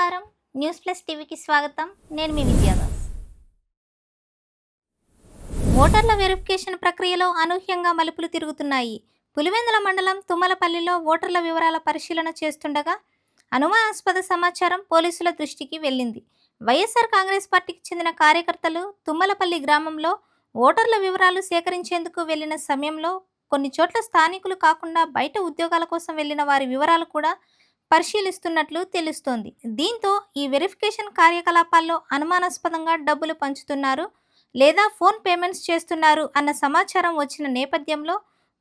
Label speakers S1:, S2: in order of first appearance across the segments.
S1: News plus టీవీకి స్వాగతం. నేను మీ విద్యాదాస్ ఓటర్ల వెరిఫికేషన్ ప్రక్రియలో అనూహ్యంగా మలుపులు తిరుగుతున్నాయి. పులివెందుల మండలం తుమ్మలపల్లిలో ఓటర్ల వివరాల పరిశీలన చేస్తుండగా అనుమానాస్పద సమాచారం పోలీసుల దృష్టికి వెళ్ళింది. వైఎస్ఆర్ కాంగ్రెస్ పార్టీకి చెందిన కార్యకర్తలు తుమ్మలపల్లి గ్రామంలో ఓటర్ల వివరాలు సేకరించేందుకు వెళ్ళిన సమయంలో కొన్ని చోట్ల స్థానికులు కాకుండా బయట ఉద్యోగాల కోసం వెళ్ళిన వారి వివరాలు కూడా పరిశీలిస్తున్నట్లు తెలుస్తోంది. దీంతో ఈ వెరిఫికేషన్ కార్యకలాపాల్లో అనుమానాస్పదంగా డబ్బులు పంచుతున్నారు లేదా ఫోన్ పేమెంట్స్ చేస్తున్నారు అన్న సమాచారం వచ్చిన నేపథ్యంలో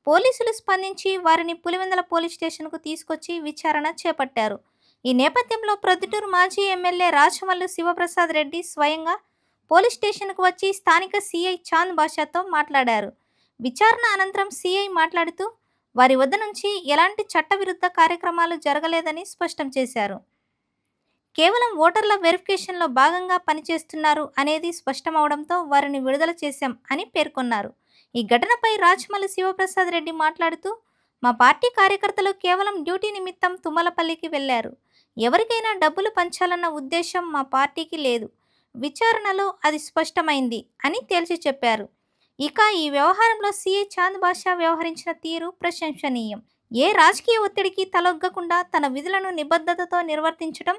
S1: పోలీసులు స్పందించి వారిని పులివెందల పోలీస్ స్టేషన్కు తీసుకొచ్చి విచారణ చేపట్టారు. ఈ నేపథ్యంలో ప్రొద్దుటూరు మాజీ ఎమ్మెల్యే రాచమల్లు శివప్రసాద్ రెడ్డి స్వయంగా పోలీస్ స్టేషన్కు వచ్చి స్థానిక సీఐ చాంద్ బాషాతో మాట్లాడారు. విచారణ అనంతరం సిఐ మాట్లాడుతూ వారి వద్ద నుంచి ఎలాంటి చట్టవిరుద్ధ కార్యక్రమాలు జరగలేదని స్పష్టం చేశారు. కేవలం ఓటర్ల వెరిఫికేషన్లో భాగంగా పనిచేస్తున్నారు అనేది స్పష్టమవడంతో వారిని విడుదల చేశాం అని పేర్కొన్నారు. ఈ ఘటనపై రాజమల్లి శివప్రసాద్ రెడ్డి మాట్లాడుతూ మా పార్టీ కార్యకర్తలు కేవలం డ్యూటీ నిమిత్తం తుమ్మలపల్లికి వెళ్ళారు ఎవరికైనా డబ్బులు పంచాలన్న ఉద్దేశం మా పార్టీకి లేదు. విచారణలో అది స్పష్టమైంది అని తేల్చి చెప్పారు. ఇక ఈ వ్యవహారంలో సీఏ చాంద్ బాషా వ్యవహరించిన తీరు ప్రశంసనీయం. ఏ రాజకీయ ఒత్తిడికి తలొగ్గకుండా తన విధులను నిబద్ధతతో నిర్వర్తించడం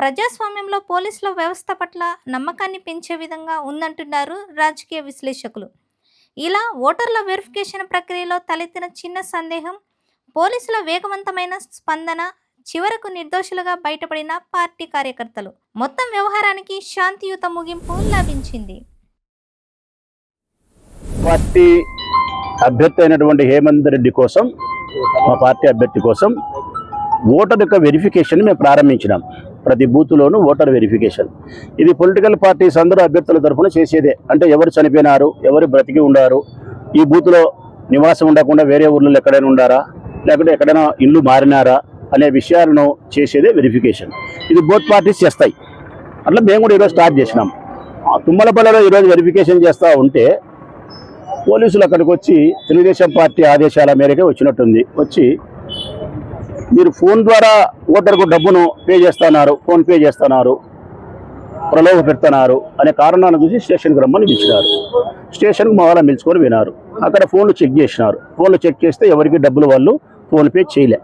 S1: ప్రజాస్వామ్యంలో పోలీసుల వ్యవస్థ పట్ల నమ్మకాన్ని పెంచే విధంగా ఉందంటున్నారు రాజకీయ విశ్లేషకులు. ఇలా ఓటర్ల వెరిఫికేషన్ ప్రక్రియలో తలెత్తిన చిన్న సందేహం పోలీసుల వేగవంతమైన స్పందన చివరకు నిర్దోషులుగా బయటపడిన పార్టీ కార్యకర్తలు. మొత్తం వ్యవహారానికి శాంతియుత ముగింపు లభించింది.
S2: పార్టీ అభ్యర్థి అయినటువంటి హేమంత్ రెడ్డి కోసం మా పార్టీ అభ్యర్థి కోసం ఓటర్ యొక్క వెరిఫికేషన్ మేము ప్రారంభించినాం. ప్రతి బూత్లోనూ ఓటర్ వెరిఫికేషన్ ఇది పొలిటికల్ పార్టీస్ అందరూ అభ్యర్థుల తరఫున చేసేదే. అంటే ఎవరు చనిపోయినారు ఎవరు బ్రతికి ఉండారు ఈ బూత్లో నివాసం ఉండకుండా వేరే ఊర్లలో ఎక్కడైనా ఉండారా లేకుంటే ఎక్కడైనా ఇల్లు మారినారా అనే విషయాలను చేసేదే వెరిఫికేషన్ ఇది బోత్ పార్టీస్ చేస్తాయి. అట్లా మేము కూడా ఈరోజు స్టార్ట్ చేసినాం. తుమ్మలపల్లెలో తుమ్మలపల్లిలో ఈరోజు వెరిఫికేషన్ చేస్తూ ఉంటే పోలీసులు అక్కడికి వచ్చి తెలుగుదేశం పార్టీ ఆదేశాల మేరకే వచ్చినట్టుంది. వచ్చి మీరు ఫోన్ ద్వారా ఓటర్కు డబ్బును పే చేస్తున్నారు ఫోన్ పే చేస్తున్నారు ప్రలోభ పెడుతున్నారు అనే కారణాలను చూసి స్టేషన్కి రమ్మని పిలిచినారు. స్టేషన్కి మా వాళ్ళని పిలుచుకొని వినారు అక్కడ ఫోన్లు చెక్ చేసినారు. ఫోన్లు చెక్ చేస్తే ఎవరికి డబ్బులు వాళ్ళు ఫోన్పే చేయలే.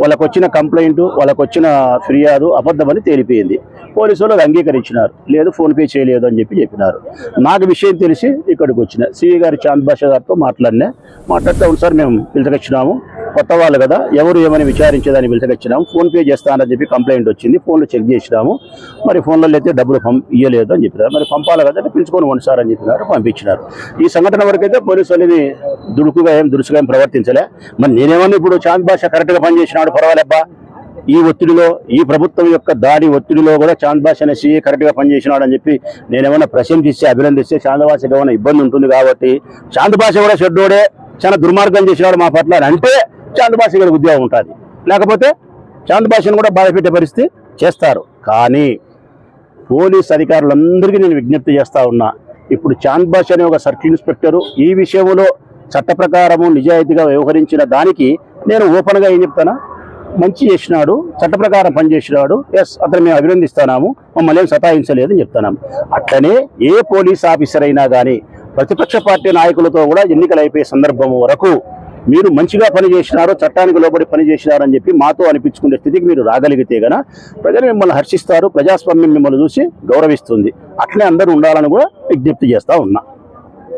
S2: వాళ్ళకు వచ్చిన కంప్లైంట్ వాళ్ళకు వచ్చిన ఫిర్యాదు అబద్ధమని తేలిపోయింది. పోలీసులు అంగీకరించినారు. లేదు ఫోన్పే చేయలేదు అని చెప్పి చెప్పినారు. నాకు విషయం తెలిసి ఇక్కడికి వచ్చిన. సివి గారి చాంద్ బాషా గారితో మాట్లాడినా మాట్లాడితే అవును సార్ మేము పిలుచుకొచ్చినాము కొత్త వాళ్ళు కదా ఎవరు ఏమని విచారించేదాన్ని పిలిచకొచ్చినాము ఫోన్ పే చేస్తానని చెప్పి కంప్లైంట్ వచ్చింది. ఫోన్లో చెక్ చేసినాము. మరి ఫోన్లలో అయితే డబ్బులు పం ఇయ్యలేదు అని చెప్పినారు. మరి పంపాలి కదా అంటే పిలుచుకొని వండి సార్ అని చెప్పినారు పంపించినారు. ఈ సంఘటన వరకైతే పోలీసు అనేది దుడుకుగా ఏం దురుసుగా ఏం ప్రవర్తించలే. మరి నేనేమన్నా ఇప్పుడు చాంద్ భాష కరెక్ట్గా పనిచేసినాడు పర్వాలేబ్బా. ఈ ఒత్తిడిలో ఈ ప్రభుత్వం యొక్క దాడి ఒత్తిడిలో కూడా చాంద్ అనే సీఏ కరెక్ట్గా పనిచేసినాడు అని చెప్పి నేనేమన్నా ప్రశంసిస్తే అభినందిస్తే చాంద్బాషకి ఏమైనా ఇబ్బంది ఉంటుంది కాబట్టి చాంద్ భాష కూడా షెడ్డోడే చాలా దుర్మార్గం చేసినాడు మా పట్ల అంటే చాంద్ భాష ఉద్యోగం ఉంటుంది. లేకపోతే చాంద్ భాషను కూడా బాధపెట్టే పరిస్థితి చేస్తారు. కానీ పోలీస్ అధికారులందరికీ నేను విజ్ఞప్తి చేస్తూ ఉన్నా ఇప్పుడు చాంద్ భాష అనే ఒక సర్కిల్ ఇన్స్పెక్టరు ఈ విషయంలో చట్ట ప్రకారము నిజాయితీగా వ్యవహరించిన దానికి నేను ఓపెన్గా ఏం చెప్తానా? మంచి చేసినాడు చట్ట ప్రకారం పనిచేసినాడు ఎస్ అతను మేము అభినందిస్తున్నాము మమ్మల్ని ఏం సతాయించలేదు అని చెప్తున్నాము అట్లనే ఏ పోలీస్ ఆఫీసర్ అయినా కానీ ప్రతిపక్ష పార్టీ నాయకులతో కూడా ఎన్నికలు అయిపోయే సందర్భం వరకు మీరు మంచిగా పనిచేసినారో చట్టానికి లోబడి పనిచేసినారని చెప్పి మాతో అనిపించుకునే స్థితికి మీరు రాగలిగితే గన ప్రజలు మిమ్మల్ని హర్షిస్తారు ప్రజాస్వామ్యం మిమ్మల్ని చూసి గౌరవిస్తుంది. అట్లే అందరూ ఉండాలని కూడా విజ్ఞప్తి చేస్తా ఉన్నా.